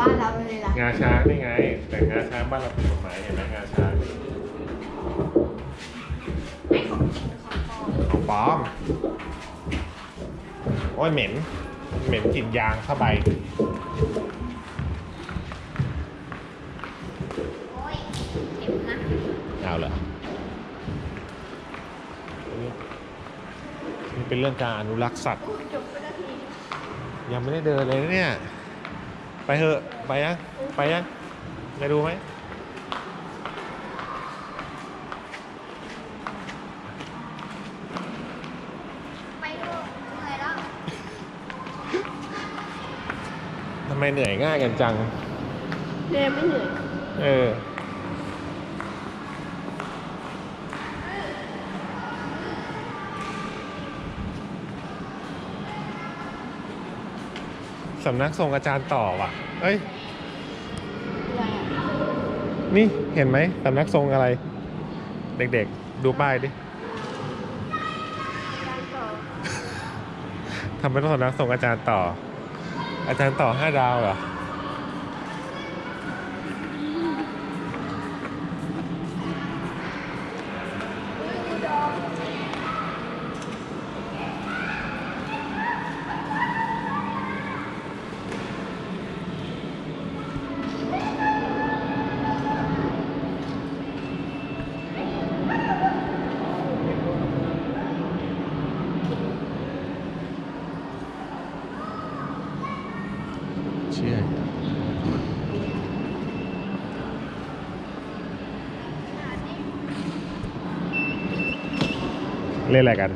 บ้านเราเลยล่ะ งาช้างนี่ไง แต่งาช้างบ้านเราผิดกฎหมายเห็นไหมงาช้างของปลอมโอ้ยเหม็น เหม็นกลิ่นยางผ้าใบโอ้ยเจ็บนะเอาเหรอนี่นี่เป็นเรื่องการอนุรักษ์สัตว์ จบไปนาที ยังไม่ได้เดินเลยนะเนี่ย ไปเถอะ ไปยังไปยังไปดูไหมไปดูเหนื่อยแล้วทำไมเหนื่อยง่ายกันจังเหนื่อยไม่เหนื่อย เออ สำนักทรงอาจารย์ต่อว่ะ เอ้ยอะไรอะนี่เห็นไหมสำนักทรงอะไร เด็กๆ ดูป้ายดิการต่อทำไมต้องสำนักทรงอาจารย์ต่อ อาจารย์ต่อห้าดาวเหรอ เชื่อเล่นอะไรกัน